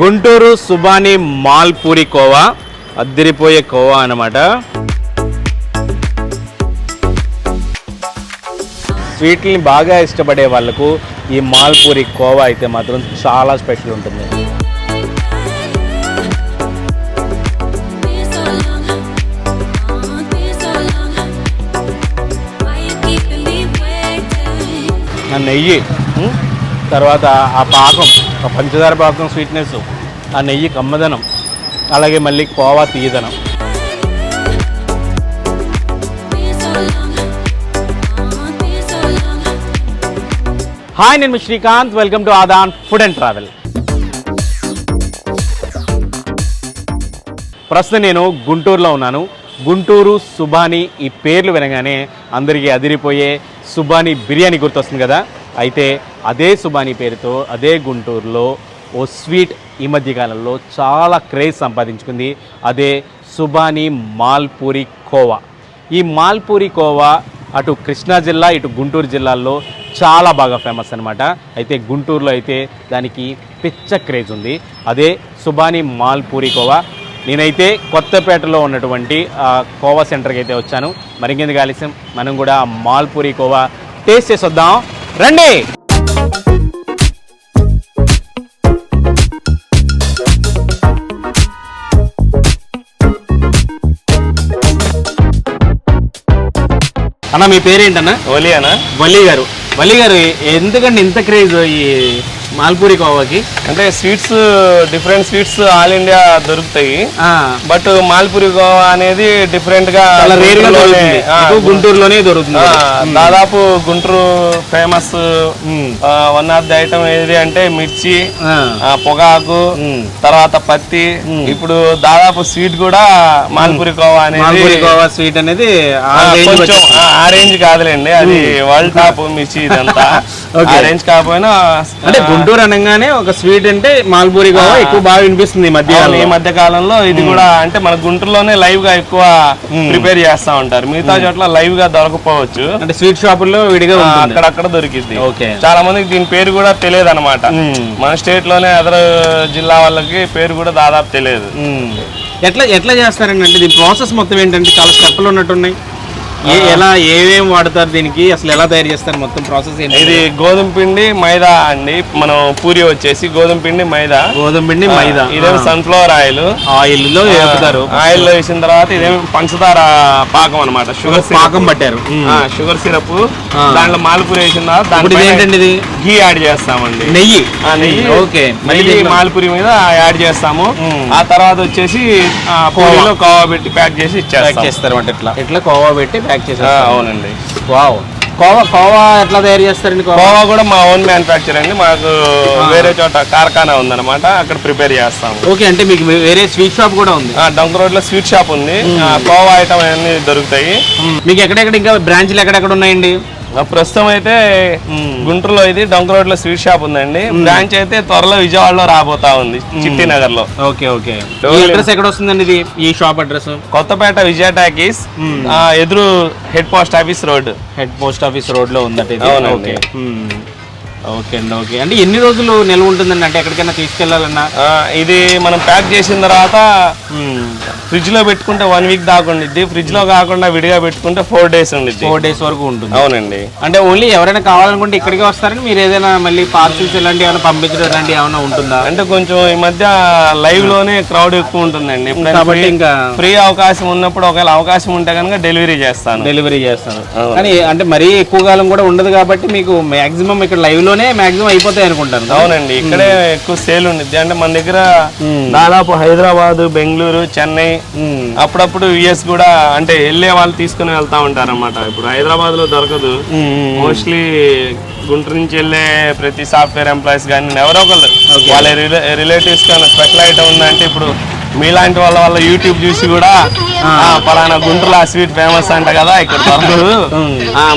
గుంటూరు సుబాని మాల్పూరి కోవా. అద్దరిపోయే కోవా అన్నమాట. స్వీట్ని బాగా ఇష్టపడే వాళ్ళకు ఈ మాల్పూరి కోవా అయితే మాత్రం చాలా స్పెషల్ ఉంటుంది. నెయ్యి? తర్వాత ఆ పాకం. ఆ పంచదార పాకం స్వీట్నెస్ ఆ నెయ్యి కమ్మదనం అలాగే మళ్ళీ కోవా తీయదనం. హాయ్ నేను Srikanth. Welcome to Aadhan food and travel ప్రస్తుతం నేను గుంటూరులో ఉన్నాను. గుంటూరు సుబాని ఈ పేర్లు వినగానే అందరికీ అదిరిపోయే సుబాని బిర్యానీ గుర్తొస్తుంది కదా. అయితే అదే సుబాని పేరుతో అదే గుంటూరులో ఓ స్వీట్ ఈ మధ్య కాలంలో చాలా క్రేజ్ సంపాదించుకుంది. అదే సుబాని మాల్పూరి కోవా. ఈ మాల్పూరి కోవా అటు కృష్ణా జిల్లా ఇటు గుంటూరు జిల్లాల్లో చాలా బాగా ఫేమస్ అనమాట అయితే గుంటూరులో అయితే దానికి పిచ్చ క్రేజ్ ఉంది. అదే సుబాని మాల్పూరి కోవా. నేనైతే కొత్తపేటలో ఉన్నటువంటి కోవా సెంటర్కి అయితే వచ్చాను. మరింకెందుకు ఆలస్యం మనం కూడా మాల్పూరి కోవా టేస్ట్ చేసి వద్దాం రండి. అన్న మీ పేరేంటన్నా? ఓలియానా వల్లి గారు. వల్లి గారు ఎందుకండి ఇంత క్రేజ్ ఈ మాల్పూరి కోవాకి. అంటే sweets different sweets all India దొరుకుతాయి. బట్ మాల్పూరి గోవా అనేది డిఫరెంట్గా గుంటూరులోనే, దొరుకుతుంది. దాదాపు Guntur famous one of the item ఏది అంటే మిర్చి పొగాకు. తర్వాత పత్తి. ఇప్పుడు దాదాపు స్వీట్ కూడా మాల్పూరి కోవా అనేది కోవా స్వీట్ అనేది ఆ కొంచెం రేంజ్ కాదులేండి అది వరల్డ్ టాప్ మిర్చి ఇదంతా. Okay. ఆ రేంజ్ కాకపోయినా అంటే గుంటూరు అనగానే ఒక స్వీట్ అంటే మాల్పూరి కోవా ఎక్కువ బాగా వినిపిస్తుంది ఈ మధ్య ఈ మధ్య కాలంలో ఇది కూడా అంటే మన గుంటూరులోనే లైవ్గా ఎక్కువ ప్రిపేర్ చేస్తా ఉంటారు. మిగతా చోట్ల లైవ్గా దొరకపోవచ్చు. అంటే స్వీట్ షాపుల్లో విడిగా అక్కడక్కడ దొరికింది ఓకే. చాలా మందికి దీని పేరు కూడా తెలియదు అనమాట. మన స్టేట్లోనే అదర్ జిల్లా వాళ్ళకి పేరు కూడా దాదాపు తెలియదు. ఎట్లా ఎట్లా చేస్తారండి? అంటే దీని ప్రాసెస్ మొత్తం ఏంటంటే చాలా స్టెప్లు ఉన్నట్టున్నాయి. ఎలా ఏమేమి వాడతారు దీనికి? అసలు ఎలా తయారు చేస్తారు మొత్తం ప్రాసెస్ ఏంటి? ఇది గోధుమ పిండి మైదా అండి. మనం పూరి వచ్చేసి గోధుమ పిండి మైదా. గోధుమ పిండి మైదా. ఇదేమో సన్ఫ్లవర్ ఆయిల్ ఆయిల్లో వేపుతారు. ఆయిల్లో వేసిన తర్వాత ఇదేమో పంచదార పాకం అనమాట షుగర్ పాకం పట్టారు. Sugar syrup. దాంట్లో మాల్పూరి వేసిన తర్వాత ఇదేంటండి ఇది? ఘీ యాడ్ చేస్తామండి. నెయ్యి? నెయ్యి. ఓకే. మళ్ళీ నెయ్యి మాల్పూరి మీద యాడ్ చేస్తాము. ఆ తర్వాత వచ్చేసి పూరీలో కోవా పెట్టి ప్యాక్ చేసి అంటే ఇట్లా. ఇట్లా కోవా పెట్టి ప్యాక్ ఆ, చేస్తారు. అవునండి. వావ్. కోవా కోవా ఎట్లా తయారు చేస్తారండి కోవా? కూడా మా ఓన్ మ్యానుఫ్యాక్చర్ అండి. మాకు వేరే చోట కార్ఖానా ఉందన్నమాట. అక్కడ ప్రిపేర్ చేస్తాము. ఓకే అంటే మీకు వేరే స్వీట్ షాప్ కూడా ఉంది. డంక్ రోడ్లో స్వీట్ షాప్ ఉంది. కోవా ఐటమ్ అన్ని దొరుకుతాయి. మీకు ఎక్కడెక్కడ ఇంకా బ్రాంచ్లు ఎక్కడెక్కడ ఉన్నాయండి? ప్రస్తుతం అయితే గుంటూరులో ఇది డొంక రోడ్లో స్వీట్ షాప్ ఉందండి. బ్రాంచ్ అయితే త్వరలో విజయవాడలో రాబోతా ఉంది చిట్టి నగర్లో ఓకే. ఓకే అడ్రస్ ఎక్కడ వస్తుందండి ఇది? ఈ shop address? Kothapeta Vijaya talkies ఎదురు head post office road head post office రోడ్లో. ఓకే. మ్మ్. ఓకే అండి ఓకే. అంటే ఎన్ని రోజులు నిల్వ ఉంటుందండి? అంటే ఎక్కడికైనా తీసుకెళ్ళాలన్నా ఇది మనం ప్యాక్ చేసిన తర్వాత ఫ్రిడ్జ్లో పెట్టుకుంటే వన్ వీక్ దాకా ఉండిద్ది. ఫ్రిడ్జ్లో కాకుండా విడిగా పెట్టుకుంటే ఫోర్ డేస్ ఉండిద్ది. ఫోర్ డేస్ వరకు ఉంటుంది. అవునండి. అంటే ఓన్లీ ఎవరైనా కావాలనుకుంటే ఇక్కడికే వస్తారని మీరు ఏదైనా మళ్ళీ పార్సిల్స్ ఇలాంటివి ఏమైనా పంపించడం ఇలాంటివి ఏమైనా ఉంటుందా? అంటే కొంచెం ఈ మధ్య లైవ్లోనే క్రౌడ్ ఎక్కువ ఉంటుందండి. కాబట్టి ఇంకా ఫ్రీ అవకాశం ఉన్నప్పుడు ఒకవేళ అవకాశం ఉంటే కనుక డెలివరీ చేస్తాను. డెలివరీ చేస్తారు అవును. కానీ అంటే మరీ ఎక్కువ కాలం కూడా ఉండదు కాబట్టి మీకు మాక్సిమం ఇక్కడ లైవ్ లోనే మాక్సిమం అయిపోతాయి అనుకుంటాను అవునండి ఇక్కడే ఎక్కువ సేల్ ఉండిద్ది. అంటే మన దగ్గర దాదాపు హైదరాబాద్ బెంగళూరు చెన్నై అప్పుడప్పుడు యుఎస్ కూడా అంటే వెళ్ళే వాళ్ళు తీసుకుని వెళ్తా ఉంటారు అనమాట ఇప్పుడు హైదరాబాద్లో దొరకదు మోస్ట్లీ గుంటూరు నుంచి వెళ్ళే ప్రతి సాఫ్ట్వేర్ ఎంప్లాయీస్ కానీ ఎవరో ఒకళ్ళు. వాళ్ళ రిలేటివ్స్ కానీ స్పెషల్ ఐటమ్ ఉందంటే ఇప్పుడు మీలాంటి వాళ్ళ వల్ల యూట్యూబ్ చూసి కూడా పలానా గుంటూరులో ఆ స్వీట్ ఫేమస్ అంట కదా ఇక్కడ దొరకదు.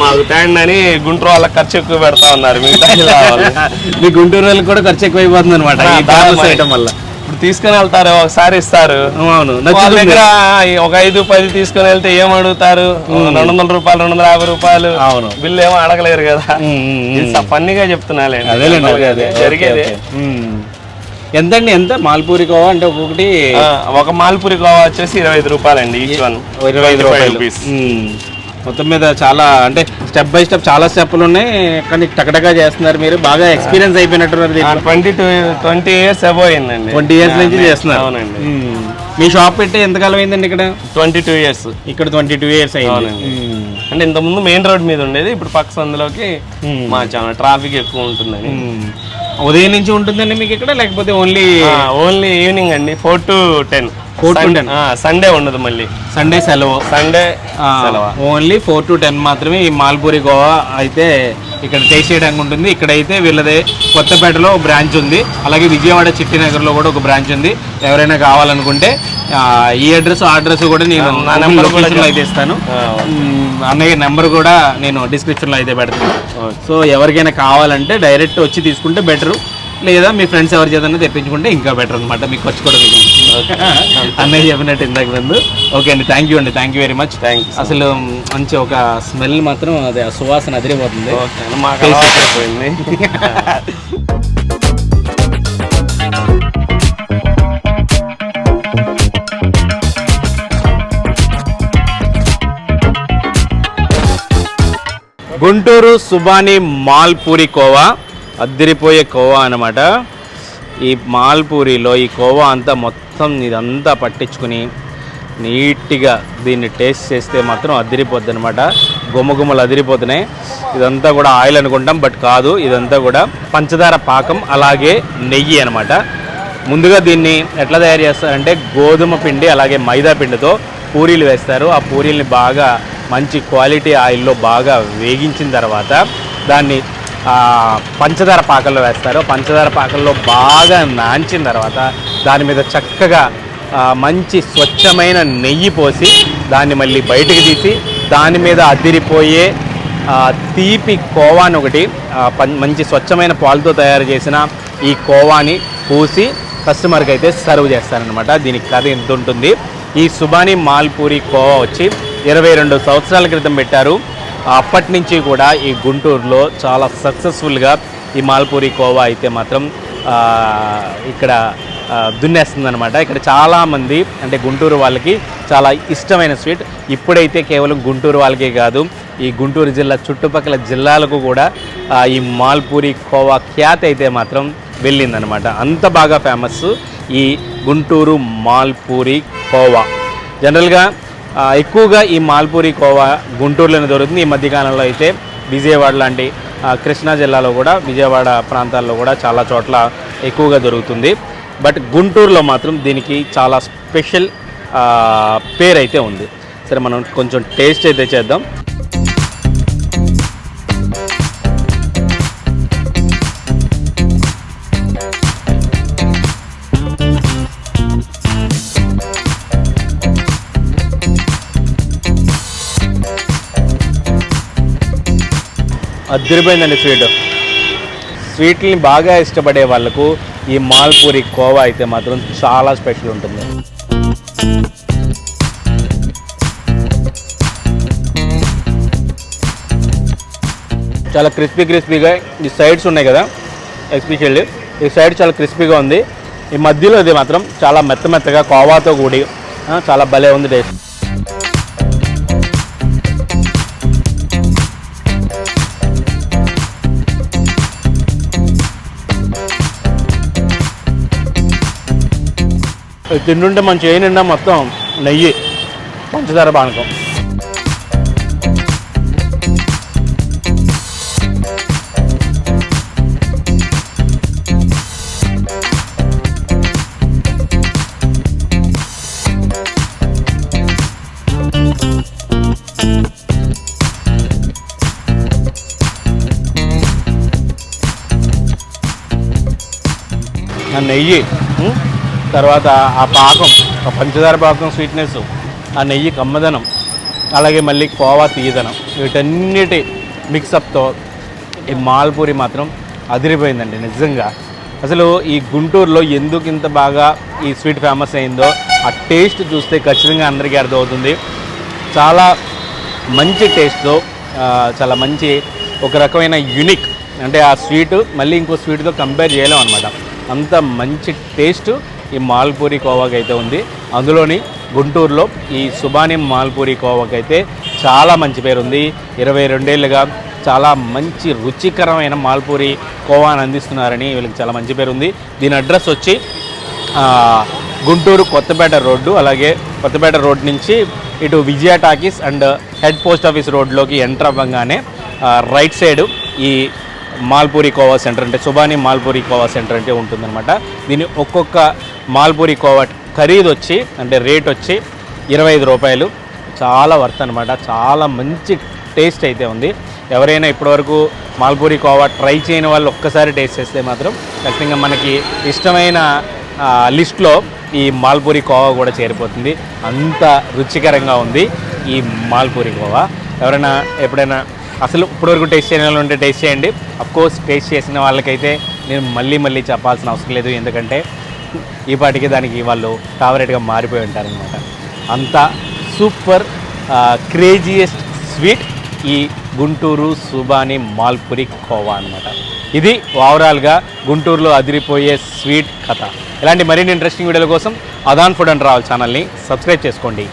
మాకు ట్యాండ్ అని గుంటూరు వాళ్ళకి ఖర్చు ఎక్కువ పెడతా ఉన్నారు వాళ్ళు. మీ గుంటూరు వాళ్ళకి కూడా ఖర్చు ఎక్కువ అయిపోతుంది అనమాట వల్ల. ఇప్పుడు తీసుకుని వెళ్తారు ఒకసారి ఇస్తారు. అవును. వాళ్ళ దగ్గర ఒక ఐదు పది తీసుకుని వెళ్తే ఏం అడుగుతారు? రెండు వందల రూపాయలు రెండు వందల యాభై రూపాయలు. అవును. బిల్లు ఏమో అడగలేరు కదా. ఫన్నీగా అదే జరిగేది. ఎంతండి ఎంత? మాల్పూరి కోవా అంటే ఒక్కొక్కటి ఒక మాల్పూరి కోవా వచ్చేసి ఇరవై ఐదు రూపాయలండి ఈచ్ వన్ ఇరవై ఐదు రూపాయలు. మొత్తం మీద చాలా అంటే స్టెప్ బై స్టెప్ చాలా స్టెప్లు ఉన్నాయి కానీ టకటగా చేస్తున్నారు మీరు. బాగా experience అయిపోయినట్టున్నారు twenty two twenty years above అయిందండి. ట్వంటీ ఇయర్స్ నుంచి చేస్తున్నారు. అవునండి. మీ షాప్ పెట్టి ఎంతకాలం అయిందండి ఇక్కడ? ట్వంటీ టూ ఇయర్స్ ఇక్కడ ట్వంటీ టూ ఇయర్స్ అయింది. అంటే ఇంతకుముందు మెయిన్ రోడ్ మీద ఉండేది ఇప్పుడు పక్క సందులోకి మా చాలా ట్రాఫిక్ ఎక్కువ ఉంటుందని. ఉదయం నుంచి ఉంటుందండి మీకు ఇక్కడ? లేకపోతే ఓన్లీ ఓన్లీ ఈవినింగ్ అండి. Four to ten Four to 10. Sunday ఉండదు మళ్ళీ. సండే సెలవు. Sunday only four to ten మాత్రమే ఈ మాల్పూరి గోవా అయితే ఇక్కడ టేస్ట్ చేయడానికి ఉంటుంది. ఇక్కడైతే వీళ్ళదే కొత్తపేటలో బ్రాంచ్ ఉంది. అలాగే విజయవాడ చిట్టినగర్లో కూడా ఒక బ్రాంచ్ ఉంది. ఎవరైనా కావాలనుకుంటే ఈ అడ్రస్ ఆ అడ్రస్ కూడా నేను నా నెంబర్ కూడా లొకేషన్లో అయితే ఇస్తాను. అన్నయ్య నెంబర్ కూడా నేను డిస్క్రిప్షన్లో అయితే పెడతాను. సో ఎవరికైనా కావాలంటే డైరెక్ట్ వచ్చి తీసుకుంటే బెటర్ లేదా మీ ఫ్రెండ్స్ ఎవరి చేతనే తెప్పించుకుంటే ఇంకా బెటర్ అనమాట మీకు వచ్చి కూడా అన్నయ్య చెప్పినట్టు ఇందాక ముందు. ఓకే అండి థ్యాంక్ యూ అండి thank you very much thank you అసలు మంచి ఒక స్మెల్ మాత్రం అదే ఆ సువాసన అదిరిపోతుంది. మాకు అయిపోయింది. గుంటూరు సుబాని మాల్పూరి కోవా అద్దరిపోయే కోవా అన్నమాట. ఈ మాల్పూరిలో ఈ కోవా అంతా మొత్తం మొత్తం ఇదంతా పట్టించుకుని నీట్గా దీన్ని టేస్ట్ చేస్తే మాత్రం అదిరిపోద్ది అనమాట గుమ్మగుమ్మలు అదిరిపోతున్నాయి. ఇదంతా కూడా ఆయిల్ అనుకుంటాం బట్ కాదు ఇదంతా కూడా పంచదార పాకం అలాగే నెయ్యి అనమాట ముందుగా దీన్ని ఎట్లా తయారు చేస్తారంటే గోధుమ పిండి అలాగే మైదా పిండితో పూరీలు వేస్తారు. ఆ పూరీల్ని బాగా మంచి క్వాలిటీ ఆయిల్లో బాగా వేగించిన తర్వాత దాన్ని పంచదార పాకల్లో వేస్తారు. పంచదార పాకల్లో బాగా నాంచిన తర్వాత దాని మీద చక్కగా మంచి స్వచ్ఛమైన నెయ్యి పోసి దాన్ని మళ్ళీ బయటికి తీసి దాని మీద అదిరిపోయే తీపి కోవాని ఒకటి పం- మంచి స్వచ్ఛమైన పాలతో తయారు చేసిన ఈ కోవాని పూసి కస్టమర్కి అయితే సర్వ్ చేస్తారనమాట దీనికి కథ ఎంత ఉంటుంది? ఈ సుబాని మాల్పూరి కోవా వచ్చి ఇరవై రెండు సంవత్సరాల క్రితం పెట్టారు. అప్పటి నుంచి కూడా ఈ గుంటూరులో చాలా సక్సెస్ఫుల్గా ఈ మాల్పూరి కోవా అయితే మాత్రం ఇక్కడ దున్నేస్తుంది అనమాట ఇక్కడ చాలామంది అంటే గుంటూరు వాళ్ళకి చాలా ఇష్టమైన స్వీట్. ఇప్పుడైతే కేవలం గుంటూరు వాళ్ళకే కాదు ఈ గుంటూరు జిల్లా చుట్టుపక్కల జిల్లాలకు కూడా ఈ మాల్పూరి కోవా ఖ్యాతి అయితే మాత్రం వెళ్ళిందనమాట అంత బాగా ఫేమస్ ఈ గుంటూరు మాల్పూరి కోవా. జనరల్గా ఎక్కువగా ఈ మాల్పూరి కోవా గుంటూరులోనే దొరుకుతుంది. ఈ మధ్యకాలంలో అయితే విజయవాడ లాంటి కృష్ణా జిల్లాలో కూడా విజయవాడ ప్రాంతాల్లో కూడా చాలా చోట్ల ఎక్కువగా దొరుకుతుంది. బట్ గుంటూరులో మాత్రం దీనికి చాలా స్పెషల్ పేరు అయితే ఉంది. సరే మనం కొంచెం టేస్ట్ అయితే చేద్దాం. అద్దరిపోయిందండి స్వీట్. స్వీట్ని బాగా ఇష్టపడే వాళ్ళకు ఈ మాల్పూరి కోవా అయితే మాత్రం చాలా స్పెషల్ ఉంటుంది. చాలా క్రిస్పీ క్రిస్పీగా ఈ సైడ్స్ ఉన్నాయి కదా ఎస్పెషల్లీ ఈ సైడ్ చాలా క్రిస్పీగా ఉంది. ఈ మధ్యలో ఇది మాత్రం చాలా మెత్త మెత్తగా కోవాతో కూడి చాలా భలే ఉంది టేస్ట్. తింటుంటే మన చేయి నిండా మొత్తం నెయ్యి పంచదార పానకం ఆ నెయ్యి ఉం? తర్వాత ఆ పాకం ఆ పంచదార పాకం స్వీట్నెస్ ఆ నెయ్యి కమ్మదనం అలాగే మళ్ళీ కోవా తీయదనం వీటన్నిటి మిక్సప్తో ఈ మాల్పూరి మాత్రం అదిరిపోయిందండి నిజంగా. అసలు ఈ గుంటూరులో ఎందుకు ఇంత బాగా ఈ స్వీట్ ఫేమస్ అయిందో ఆ టేస్ట్ చూస్తే ఖచ్చితంగా అందరికీ అర్థమవుతుంది. చాలా మంచి టేస్ట్తో చాలా మంచి ఒక రకమైన యునిక్ అంటే ఆ స్వీట్ మళ్ళీ ఇంకో స్వీట్తో కంపేర్ చేయలేం అనమాట అంత మంచి టేస్ట్ ఈ మాల్పూరి కోవాకి అయితే ఉంది. అందులోని గుంటూరులో ఈ సుబాని మాల్పూరి కోవాకి అయితే చాలా మంచి పేరు ఉంది. ఇరవై రెండేళ్ళుగా చాలా మంచి రుచికరమైన మాల్పూరి కోవాని అందిస్తున్నారని వీళ్ళకి చాలా మంచి పేరు ఉంది. దీని అడ్రస్ వచ్చి గుంటూరు కొత్తపేట రోడ్డు అలాగే కొత్తపేట రోడ్ నుంచి ఇటు Vijaya talkies and head post office రోడ్లోకి enter అవ్వగానే రైట్ సైడ్ ఈ మాల్పూరి కోవా సెంటర్ అంటే సుబాని మాల్పూరి కోవా సెంటర్ అంటే ఉంటుందన్నమాట. దీని ఒక్కొక్క మాల్పూరి కోవా ఖరీదు వచ్చి అంటే రేట్ వచ్చి ఇరవై ఐదు రూపాయలు. చాలా వర్త్ అనమాట చాలా మంచి టేస్ట్ అయితే ఉంది. ఎవరైనా ఇప్పటివరకు మాల్పూరి కోవా ట్రై చేయని వాళ్ళు ఒక్కసారి టేస్ట్ చేస్తే మాత్రం ఖచ్చితంగా మనకి ఇష్టమైన లిస్ట్లో ఈ మాల్పూరి కోవా కూడా చేరిపోతుంది. అంత రుచికరంగా ఉంది ఈ మాల్పూరి కోవా. ఎవరైనా ఎప్పుడైనా అసలు ఇప్పటివరకు టేస్ట్ చేయని వాళ్ళు ఉంటే టేస్ట్ చేయండి. అఫ్కోర్స్ టేస్ట్ చేసిన వాళ్ళకైతే నేను మళ్ళీ మళ్ళీ చెప్పాల్సిన అవసరం లేదు. ఎందుకంటే ఈ పాటికి దానికి వాళ్ళు ఫేవరెట్గా మారిపోయి ఉంటారనమాట అంత సూపర్ క్రేజియస్ట్ స్వీట్ ఈ గుంటూరు సుబాని మాల్పురి కోవా అన్నమాట. ఇది ఓవరాల్గా గుంటూరులో అదిరిపోయే స్వీట్ కథ. ఇలాంటి మరిన్ని ఇంట్రెస్టింగ్ వీడియోల కోసం అదాన్ ఫుడ్ అండ్ రావల్ ఛానల్ని సబ్స్క్రైబ్ చేసుకోండి.